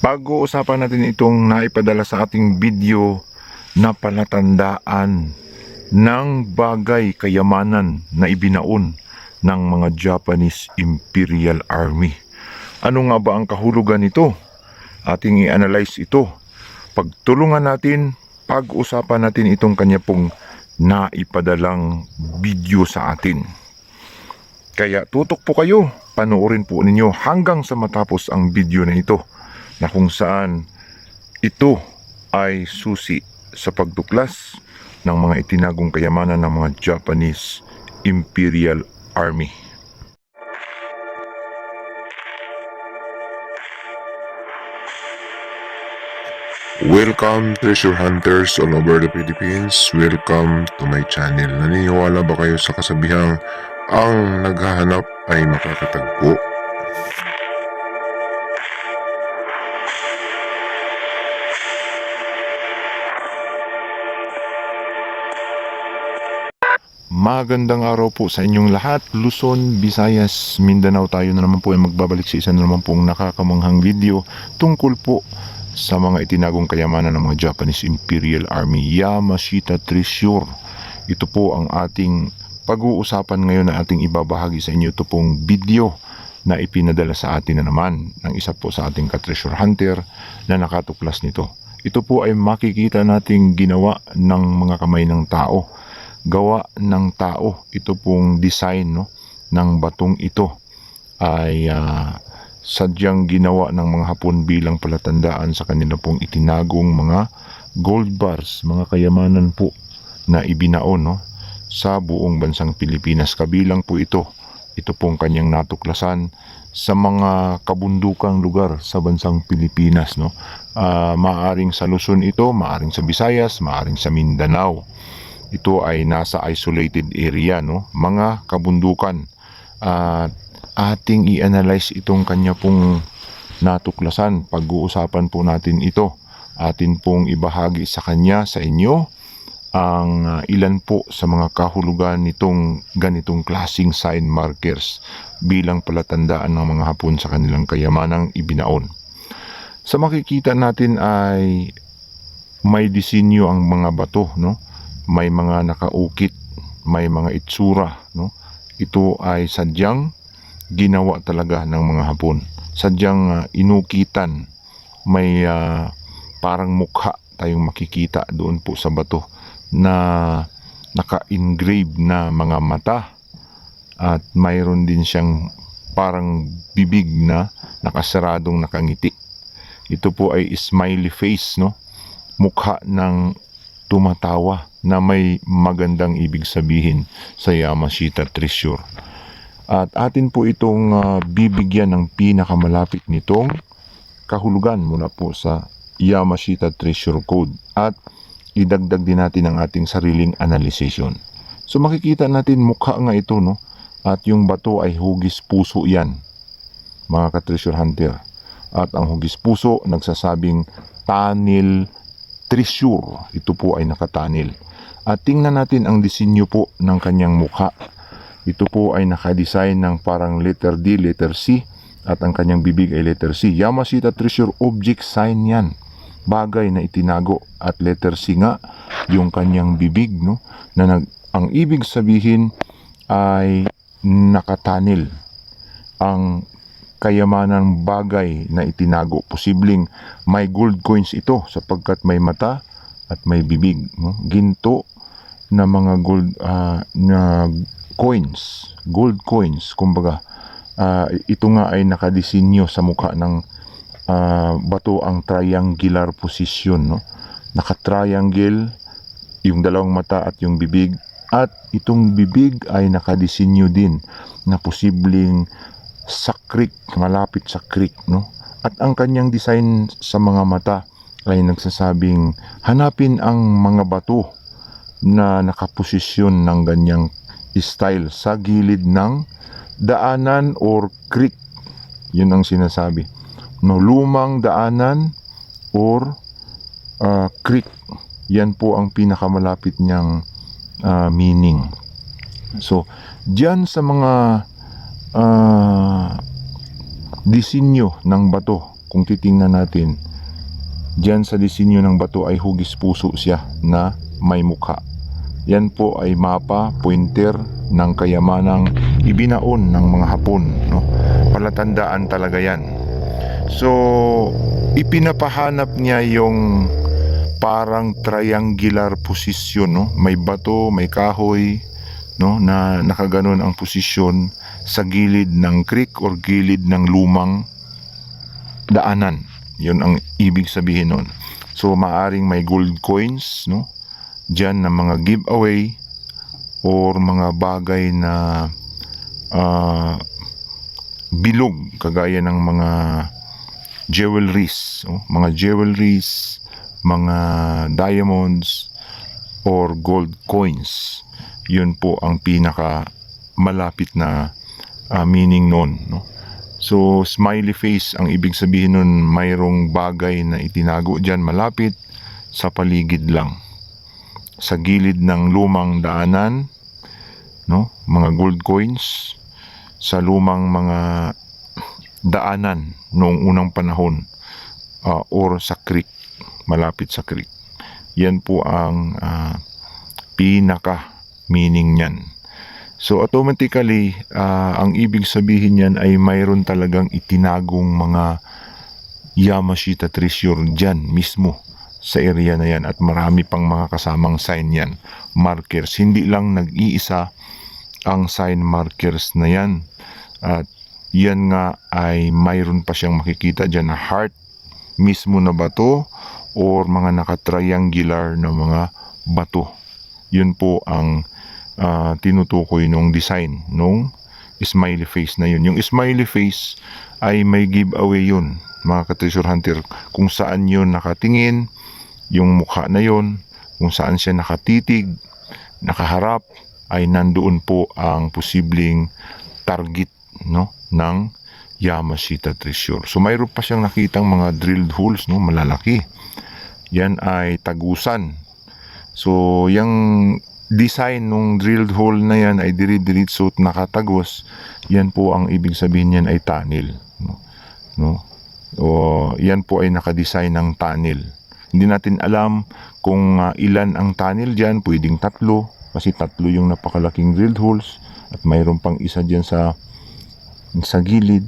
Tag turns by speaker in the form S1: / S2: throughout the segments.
S1: Pag-uusapan natin itong naipadala sa ating video na palatandaan ng bagay kayamanan na ibinaon ng mga Japanese Imperial Army. Ano nga ba ang kahulugan nito? Ating i-analyze ito. Pagtulungan natin, pag-usapan natin itong kanya pong naipadalang video sa atin. Kaya tutok po kayo, panoorin po ninyo hanggang sa matapos ang video na ito na kung saan ito ay susi sa pagtuklas ng mga itinagong kayamanan ng mga Japanese Imperial Army.
S2: Welcome treasure hunters all over the Philippines. Welcome to my channel. Naniniwala ba kayo sa kasabihang ang naghahanap ay makakatagpo?
S1: Magandang araw po sa inyong lahat. Luzon, Visayas, Mindanao tayo na naman po ay magbabalik sa isa na naman pong nakakamanghang video tungkol po sa mga itinagong kayamanan ng mga Japanese Imperial Army Yamashita Treasure. Ito po ang ating pag-uusapan ngayon na ating ibabahagi sa inyo. Ito pong video na ipinadala sa atin na naman ng isa po sa ating ka-treasure hunter na nakatuklas nito. Ito po ay makikita nating ginawa ng mga kamay ng tao gawa ng tao. Ito pong design no, ng batong ito ay ah, sadyang ginawa ng mga Hapon bilang palatandaan sa kanila pong itinagong mga gold bars, mga kayamanan po na ibinaon no, sa buong bansang Pilipinas. Kabilang po ito, ito pong kanyang natuklasan sa mga kabundukang lugar sa bansang Pilipinas. No? Ah, maaring sa Luzon ito, maaring sa Visayas, maaring sa Mindanao ito ay nasa isolated area no mga kabundukan at ating i-analyze itong kanya pong natuklasan pag-uusapan po natin ito atin pong ibahagi sa kanya sa inyo ang ah, ilan po sa mga kahulugan nitong ganitong klasing sign markers bilang palatandaan ng mga Hapon sa kanilang kayamanang ibinaon. Sa makikita natin ay may disenyo ang mga bato, no? May mga nakaukit, may mga itsura, no? Ito ay sadyang ginawa talaga ng mga Hapon. Sadyang ah, inukitan, may ah, parang mukha tayong makikita doon po sa bato na naka-engrave na mga mata at mayroon din siyang parang bibig na nakasaradong nakangiti. Ito po ay smiley face, no? Mukha ng tumatawa na may magandang ibig sabihin sa Yamashita Treasure. At atin po itong ah, bibigyan ng pinakamalapit nitong kahulugan mula po sa Yamashita Treasure Code at idagdag din natin ang ating sariling analysation. So makikita natin mukha nga ito no at yung bato ay hugis puso yan mga ka-treasure hunter. At ang hugis puso nagsasabing Tanil Treasure. Ito po ay nakatanil. At tingnan natin ang disenyo po ng kanyang mukha. Ito po ay nakadesign ng parang letter D, letter C at ang kanyang bibig ay letter C. Yamashita Treasure Object Sign yan. Bagay na itinago at letter C nga yung kanyang bibig no na nag, ang ibig sabihin ay nakatanil ang kayamanan bagay na itinago. Posibleng may gold coins ito sapagkat may mata at may bibig. No? Ginto na mga gold ah, na coins, gold coins, kumbaga. ah, ito nga ay nakadesinyo sa mukha ng ah, bato ang triangular position. No? Naka-triangle yung dalawang mata at yung bibig at itong bibig ay nakadesinyo din na posibleng sa creek, malapit sa creek, no? At ang kanyang design sa mga mata ay nagsasabing hanapin ang mga bato na nakaposisyon ng ganyang style sa gilid ng daanan or creek. Yun ang sinasabi. No, lumang daanan or ah, creek. Yan po ang pinakamalapit niyang ah, meaning. So, diyan sa mga ah, disenyo ng bato kung titingnan natin, Diyan sa disenyo ng bato ay hugis puso siya na may mukha. Yan po ay mapa, pointer ng kayamanang ibinaon ng mga Hapon. No? Palatandaan talaga yan. So, ipinapahanap niya yung parang triangular posisyon. No? May bato, may kahoy, no? na nakaganon ang posisyon sa gilid ng creek or gilid ng lumang daanan. Yun ang ibig sabihin nun. So maaring may gold coins, no? Diyan na mga giveaway or mga bagay na ah, bilog kagaya ng mga jewelries, no? mga jewelries, mga diamonds or gold coins. Yun po ang pinaka malapit na ah, meaning nun, no? So, smiley face, ang ibig sabihin nun, mayroong bagay na itinago dyan malapit sa paligid lang. Sa gilid ng lumang daanan, no? mga gold coins, sa lumang mga daanan noong unang panahon ah, or sa creek, malapit sa creek. Yan po ang ah, pinaka meaning niyan. So automatically, ah, ang ibig sabihin niyan ay mayroon talagang itinagong mga Yamashita treasure dyan mismo sa area na yan at marami pang mga kasamang sign yan, markers. Hindi lang nag-iisa ang sign markers na yan. At yan nga ay mayroon pa siyang makikita dyan na heart mismo na bato or mga nakatriangular na mga bato. Yun po ang ah, tinutukoy nung design nung smiley face na yun. Yung smiley face ay may giveaway yun mga ka-treasure hunter kung saan yun nakatingin yung mukha na yun kung saan siya nakatitig nakaharap ay nandoon po ang posibleng target no ng Yamashita treasure. So mayroon pa siyang nakitang mga drilled holes no malalaki. Yan ay tagusan. So yung design nung drilled hole na yan ay diri-diritso at nakatagos. Yan po ang ibig sabihin niyan ay tunnel. No? no? O yan po ay nakadesign ng tunnel. Hindi natin alam kung ah, ilan ang tunnel diyan, pwedeng tatlo kasi tatlo yung napakalaking drilled holes at mayroon pang isa diyan sa sa gilid.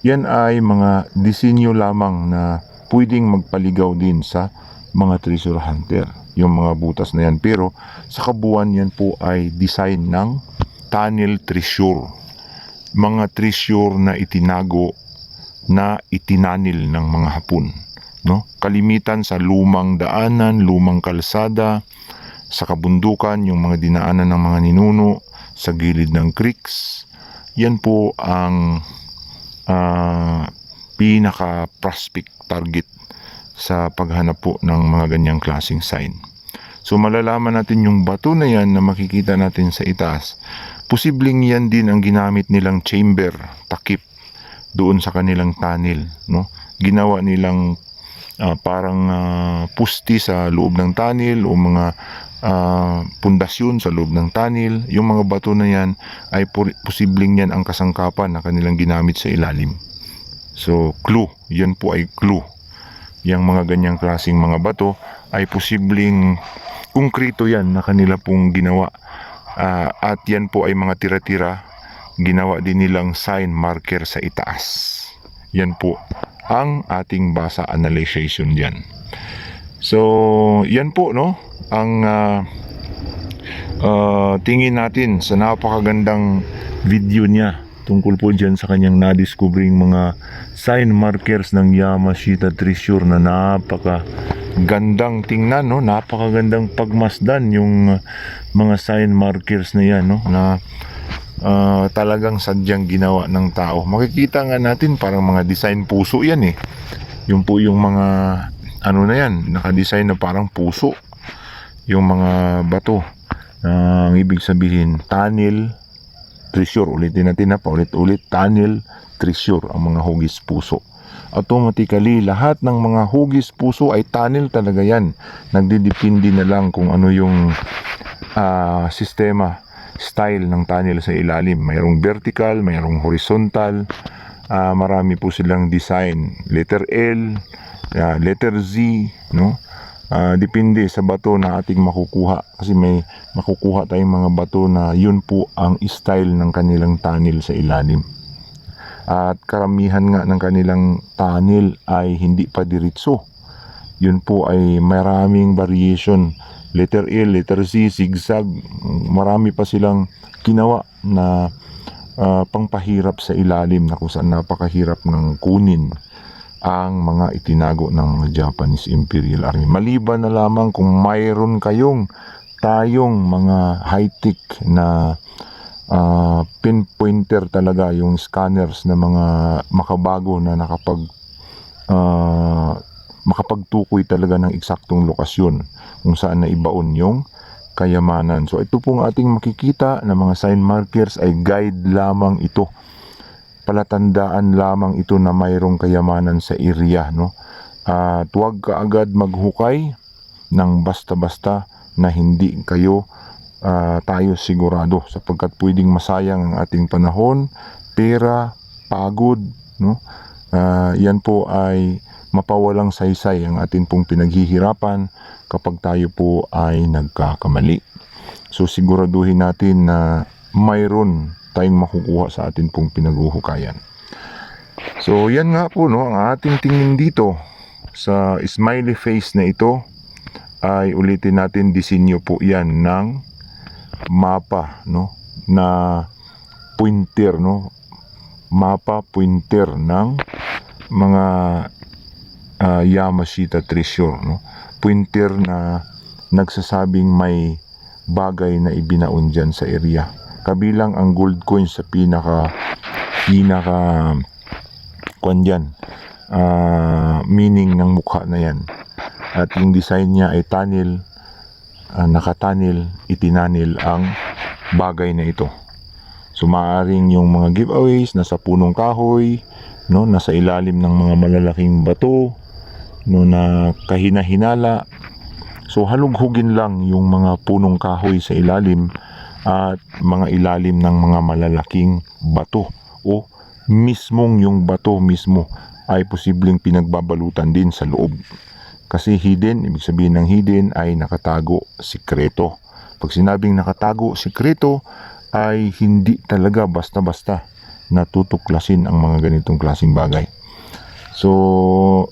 S1: Yan ay mga disenyo lamang na pwedeng magpaligaw din sa mga treasure hunter. Yung mga butas na yan. Pero sa kabuuan yan po ay design ng tunnel treasure. Mga treasure na itinago na itinanil ng mga hapon. No? Kalimitan sa lumang daanan, lumang kalsada, sa kabundukan, yung mga dinaanan ng mga ninuno, sa gilid ng creeks. Yan po ang ah, pinaka prospect target sa paghanap po ng mga ganyang klaseng sign. So malalaman natin yung bato na yan na makikita natin sa itaas. Posibleng yan din ang ginamit nilang chamber, takip doon sa kanilang tunnel, no? Ginawa nilang ah, parang ah, pusti sa loob ng tunnel o mga ah, pundasyon sa loob ng tunnel. Yung mga bato na yan ay posibleng yan ang kasangkapan na kanilang ginamit sa ilalim. So, clue. Yan po ay clue. Yang mga ganyang klaseng mga bato ay posibleng konkrito yan na kanila pong ginawa. Ah, at yan po ay mga tira-tira. Ginawa din nilang sign marker sa itaas. Yan po ang ating basa analyzation dyan. So, yan po, no? Ang ah, ah, tingin natin sa napakagandang video niya tungkol po dyan sa kanyang nadiscovering mga sign markers ng Yamashita treasure na napaka gandang tingnan no? Napakagandang pagmasdan yung uh, mga sign markers na yan no? Na ah, talagang sadyang ginawa ng tao. Makikita nga natin parang mga design puso yan eh. Yung po yung mga ano na yan nakadesign na parang puso. Yung mga bato. Na ang ibig sabihin tunnel treasure ulitin natin na paulit-ulit tunnel treasure ang mga hugis puso automatically lahat ng mga hugis puso ay tunnel talaga yan nagdidepende na lang kung ano yung ah, sistema style ng tunnel sa ilalim mayroong vertical mayroong horizontal Ah, marami po silang design. Letter L, ah, letter Z, no? Ah, depende sa bato na ating makukuha kasi may makukuha tayong mga bato na yun po ang style ng kanilang tunnel sa ilalim. At karamihan nga ng kanilang tunnel ay hindi pa diretso. Yun po ay maraming variation. Letter L, letter Z, zigzag. Marami pa silang ginawa na ah, pangpahirap sa ilalim na kung saan napakahirap ng kunin ang mga itinago ng mga Japanese Imperial Army. Maliban na lamang kung mayroon kayong tayong mga high-tech na ah, pinpointer talaga yung scanners na mga makabago na nakapag ah, makapagtukoy talaga ng eksaktong lokasyon kung saan na ibaon yung kayamanan. So ito pong ating makikita na mga sign markers ay guide lamang ito palatandaan lamang ito na mayroong kayamanan sa area no? At huwag ka agad maghukay ng basta-basta na hindi kayo ah, tayo sigurado sapagkat pwedeng masayang ang ating panahon pera pagod no? Ah, yan po ay mapawalang saysay ang atin pong pinaghihirapan kapag tayo po ay nagkakamali. So siguraduhin natin na mayroon tayong makukuha sa atin pong pinaghuhukayan. So yan nga po no, ang ating tingin dito sa smiley face na ito ay ulitin natin disenyo po yan ng mapa no na pointer no mapa pointer ng mga ah, Yamashita treasure no pointer na nagsasabing may bagay na ibinaon dyan sa area kabilang ang gold coin sa pinaka pinaka kwan dyan. Ah, meaning ng mukha na yan. At yung design niya ay tunnel ah, nakatanil itinanil ang bagay na ito. So maaaring yung mga giveaways nasa punong kahoy no nasa ilalim ng mga malalaking bato no na kahina-hinala so halughugin lang yung mga punong kahoy sa ilalim at mga ilalim ng mga malalaking bato o mismong yung bato mismo ay posibleng pinagbabalutan din sa loob. Kasi hidden, ibig sabihin ng hidden ay nakatago, sikreto. Pag sinabing nakatago, sikreto ay hindi talaga basta-basta natutuklasin ang mga ganitong klaseng bagay. So,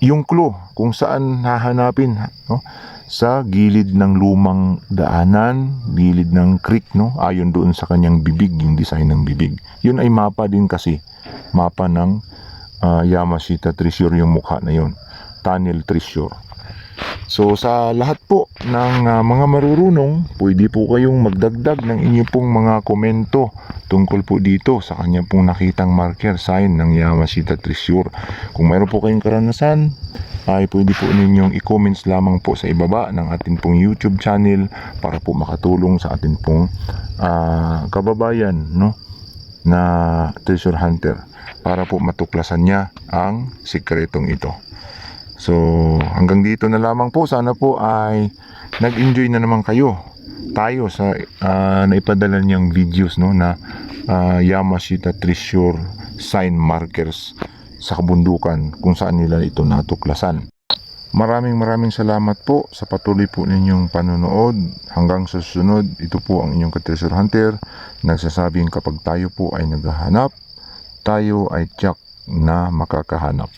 S1: yung clue kung saan hahanapin no? sa gilid ng lumang daanan, gilid ng creek, no? ayon doon sa kanyang bibig, yung design ng bibig. Yun ay mapa din kasi, mapa ng ah, Yamashita Treasure yung mukha na yun. Tunnel Treasure. So sa lahat po ng ah, mga marurunong, pwede po kayong magdagdag ng inyong pong mga komento tungkol po dito sa kanya pong nakitang marker sign ng Yamashita Treasure. Kung mayroon po kayong karanasan, ay pwede po ninyong i-comments lamang po sa ibaba ng ating pong YouTube channel para po makatulong sa ating pong ah, kababayan no na treasure hunter para po matuklasan niya ang sikretong ito. So, hanggang dito na lamang po. Sana po ay nag-enjoy na naman kayo. Tayo sa ah, naipadala niyang videos no na ah, Yamashita Treasure sign markers sa kabundukan kung saan nila ito natuklasan. Maraming maraming salamat po sa patuloy po ninyong panonood. Hanggang sa susunod, ito po ang inyong ka-treasure hunter. Nagsasabing kapag tayo po ay naghahanap, tayo ay tiyak na makakahanap.